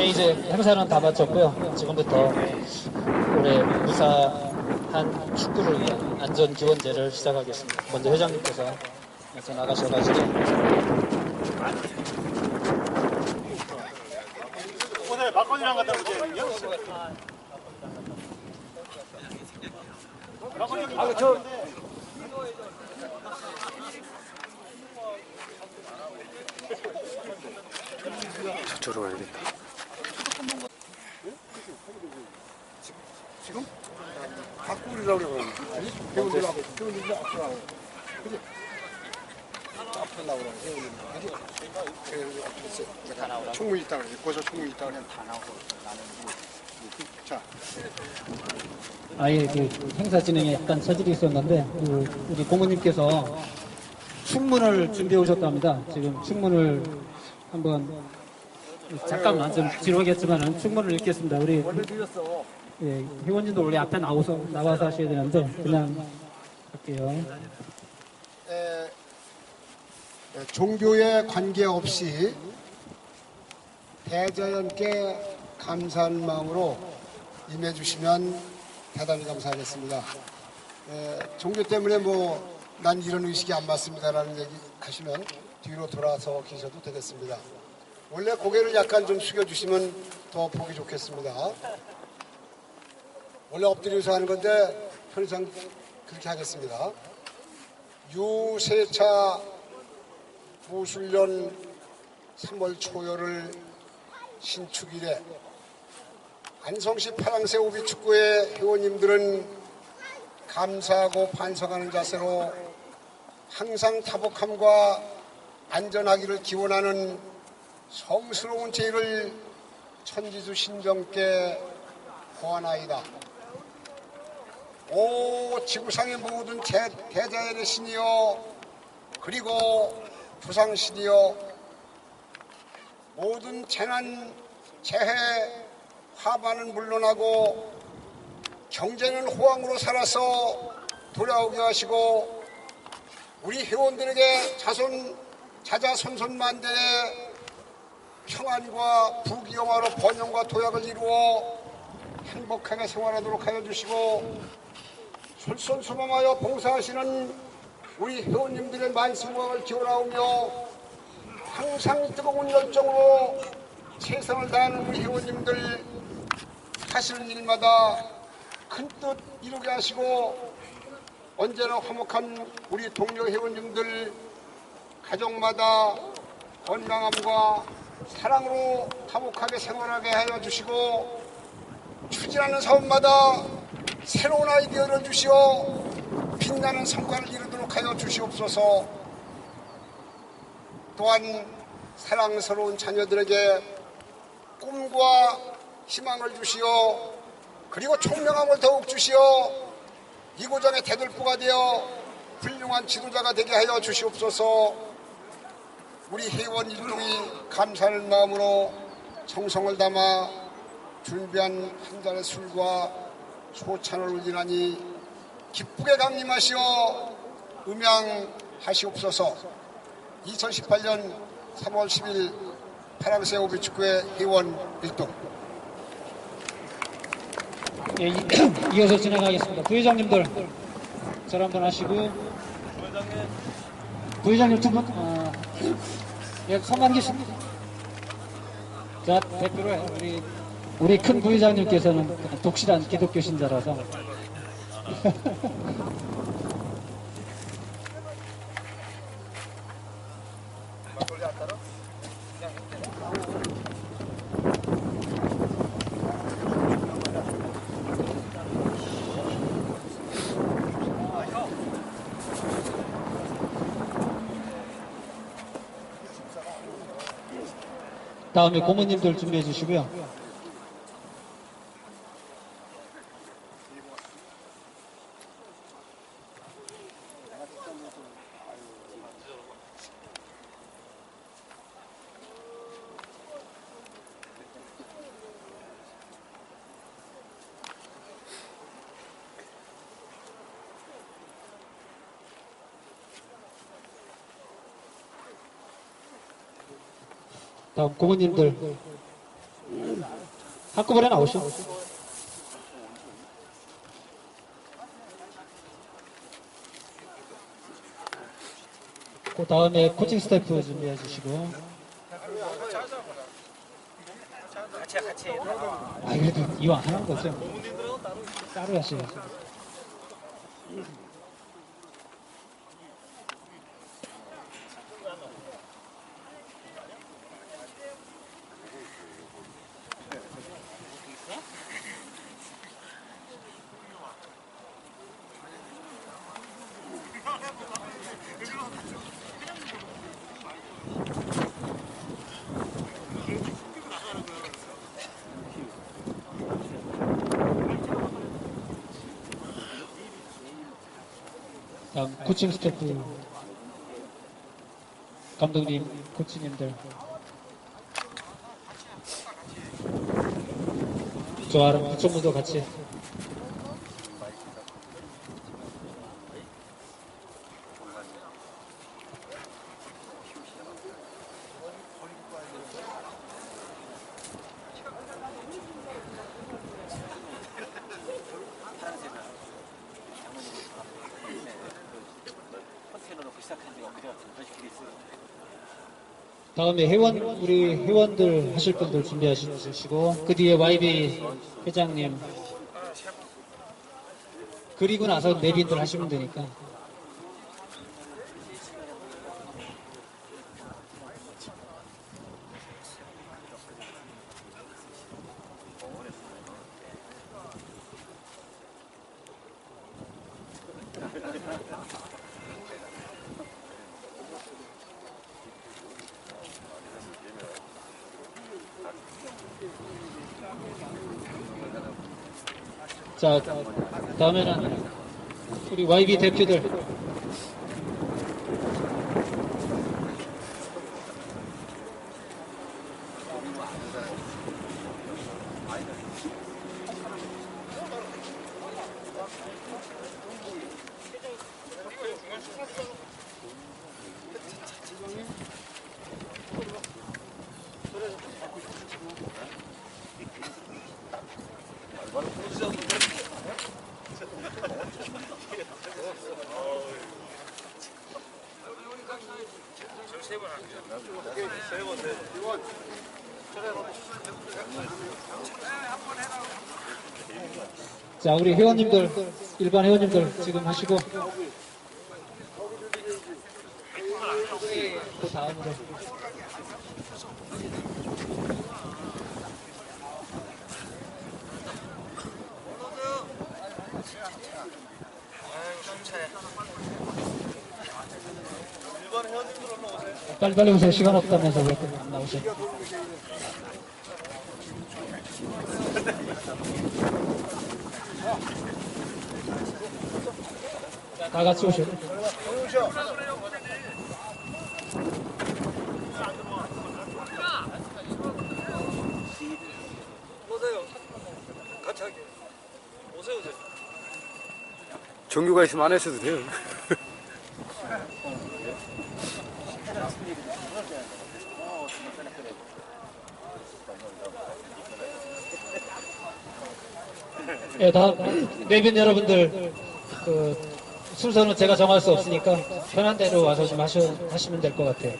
예, 이제 행사는 다 마쳤고요. 지금부터 올해 무사한 축구를 위한 안전기원제를 시작하겠습니다. 먼저 회장님께서 먼저 나가셔가지고 오늘 막걸리랑 오세요. 막걸리 아, 저 저쪽으로 가야겠다. 지금? 바꾸리라고 그러는 아니? 배우들 앞에, 배우들 앞으로 하고. 그지? 앞으로 나오라고, 배우들. 그지? 그래서 앞에서 내가 총무 있다 그래. 거기서 총무 있다 그래. 다 나오고 나는 자, 아예 그 행사 진행에 약간 저질이 있었는데 그 우리 고모님께서 충문을 준비해 오셨답니다. 지금 충문을 한번 잠깐만 좀 지루하겠지만은 충문을 읽겠습니다. 우리 예, 회원님도 원래 앞에 나와서 나와서 하셔야 되는데 그냥 할게요. 에, 에, 종교에 관계없이 대자연께 감사하는 마음으로 임해 주시면 대단히 감사하겠습니다. 에, 종교 때문에 뭐 난 이런 의식이 안 맞습니다라는 얘기 하시면 뒤로 돌아서 계셔도 되겠습니다. 원래 고개를 약간 좀 숙여주시면 더 보기 좋겠습니다. 원래 엎드려서 하는 건데 편의상 그렇게 하겠습니다. 유세차 무술년 3월 초여를 신축일에 안성시 파랑새 오비 축구의 회원님들은 감사하고 반성하는 자세로 항상 타복함과 안전하기를 기원하는 성스러운 제의를 천지주 신정께 고하나이다. 오 지구상의 모든 대, 대자연의 신이여 그리고 부상신이여 모든 재난 재해 화반은 물러나고 경제는 호황으로 살아서 돌아오게 하시고 우리 회원들에게 자손 자자손손만대의 평안과 부귀영화로 번영과 도약을 이루어 행복하게 생활하도록 하여 주시고 솔선수범하여 봉사하시는 우리 회원님들의 만승왕을 기원하오며 항상 뜨거운 열정으로 최선을 다하는 우리 회원님들 하시는 일마다 큰 뜻 이루게 하시고 언제나 화목한 우리 동료 회원님들 가정마다 건강함과 사랑으로 화목하게 생활하게 하여 주시고 추진하는 사업마다 새로운 아이디어를 주시어 빛나는 성과를 이루도록 하여 주시옵소서. 또한 사랑스러운 자녀들에게 꿈과 희망을 주시어 그리고 총명함을 더욱 주시어 이 고장의 대들보가 되어 훌륭한 지도자가 되게 하여 주시옵소서. 우리 회원 일동이 감사하는 마음으로 정성을 담아 준비한 한 잔의 술과 소찬을 올리나니 기쁘게 강림하시어 음양하시옵소서 2018년 3월 10일 파랑새 오비축구의 회원 일동 예, 이- 이어서 진행하겠습니다. 부회장님들 절 한번 하시고 부회장님 두 분, 어, 예, 손만 계십니다. 자, 대표로 우리 우리 큰 부회장님께서는 독실한 기독교 신자라서 다음에 고모님들 준비해 주시고요. 다음 고모님들 한꺼번에 나오시오. 그 다음에 코칭 스태프 준비해 주시고. 아, 그래도 이왕 하는 거죠. 따로 하시겠죠. 다음 코칭 스태프. 감독님, 코치님들. 저와 부총무도 같이 다음에 회원 우리 회원들 하실 분들 준비하시고 그 뒤에 YB 회장님. 그리고 나서 내빈들 하시면 되니까 자 다음에는 우리 YB 대표들 자 우리 회원님들 일반 회원님들 지금 하시고. 그 다음으로. 빨리빨리 오세요. 시간 없다면서 왜안 나오세요 다 같이 오셔 오세요. 같이 할게. 오세요, 오세요. 정규가 있으면 안 하셔도 돼요. 예, 다 내빈 여러분들 그 순서는 제가 정할 수 없으니까 편한 대로 와서 좀 하셔, 하시면 될 것 같아요.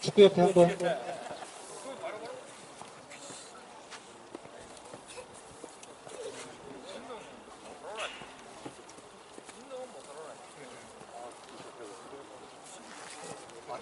축구협회 한번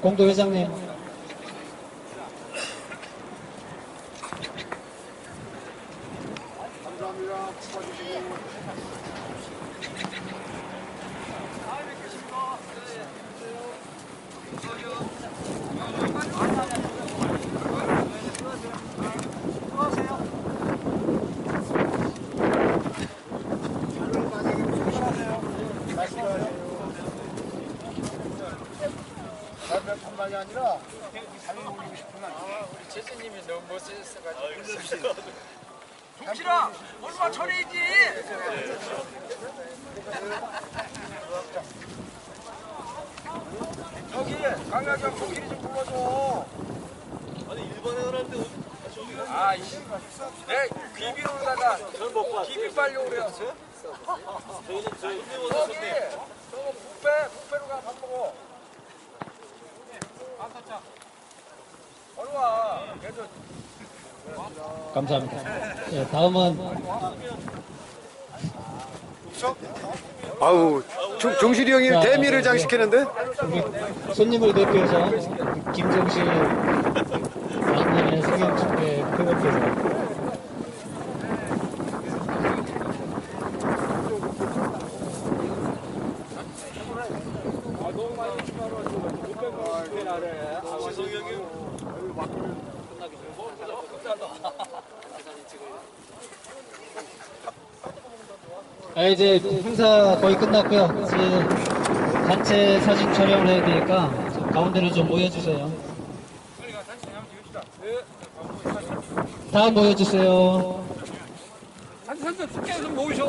공도 회장님. 감사합니다. 수고하시고. 단만이 아니라 자기 올리고 싶은 동실아 얼마 전에지? 저기 강약경 종실이 좀 불러줘. 아니 일본에 가는데 아 이씨. 내 귀비로다가 귀비 빨려 그래요. 저기 저거 뷔페 뷔페로 가 밥 먹어. 어느 와. 얘도 감사합니다. 예, 다음은 아우 정, 정실이 형이 자, 대미를 네, 장식했는데? 우리 손님을 대표해서 김정실 양남의 성형축제 클럽에서 아, 이제 행사 거의 끝났고요. 이제 단체 사진 촬영을 해야 되니까 저 가운데로 좀 모여주세요. 다 모여주세요. 한산좀 숙제에서 모이셔.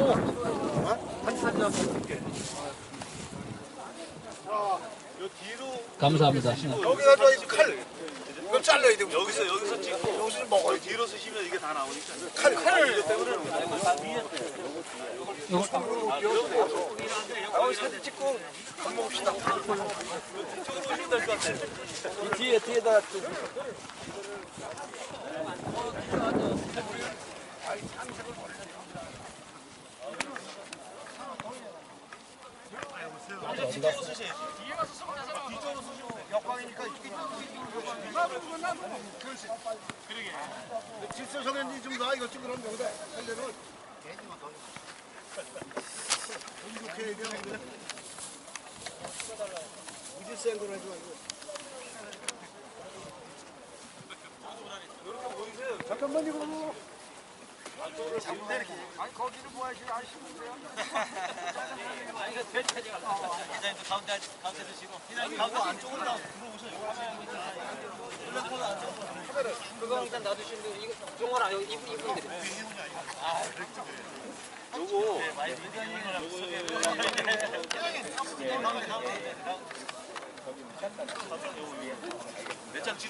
감사합니다. 여기다 저이 칼. 이거 잘라야 돼. 여기서 여기서 찍고 여기서 먹어요. 뒤로 쓰시면 이게 다 나오니까. 칼 칼을 이거 때문에. 여기 사진 찍고 밥 먹읍시다. 저쪽으로 오시면 될 것 같아. 이 뒤에 뒤에다 좀. 질서 정했니 좀 놔. 이거 찍으러 오면 여기다 살려면 이렇게 해야 되는데. 무지 센 거로 해줘. 이거. 잠깐만 이거. 아니 거기를 뭐 하시는 아시는데요? 네, 찍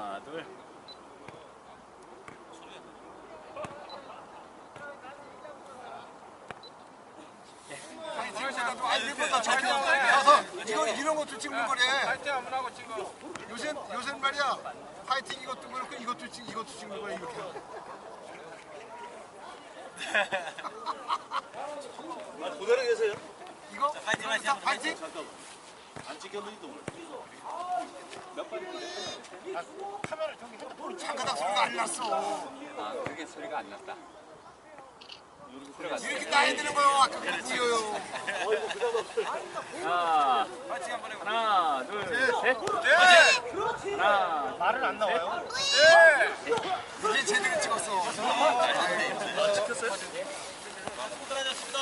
이거 이런 것도 찍는 거래. 파이팅 한번 하고 찍어. 요새 요새 말이야. 파이팅 이것도 그렇고 이것도 찍 이것도 찍는 거야 이렇게. 아, 그대로 계세요. 이거 파이팅 하자. 파이팅. 안 찍혔는지도 몰라. 장가닥 소리가 안 났어. 아 그게 소리가 안 났다. 이렇게 따야 되는 거요. 아까 그거요. 하나, 둘, 네. 셋. 네. 하나, 말은 안 나와요. 네. 이게 제대로 찍었어. 아, 네. 찍혔어요? 네. 수고들하셨습니다.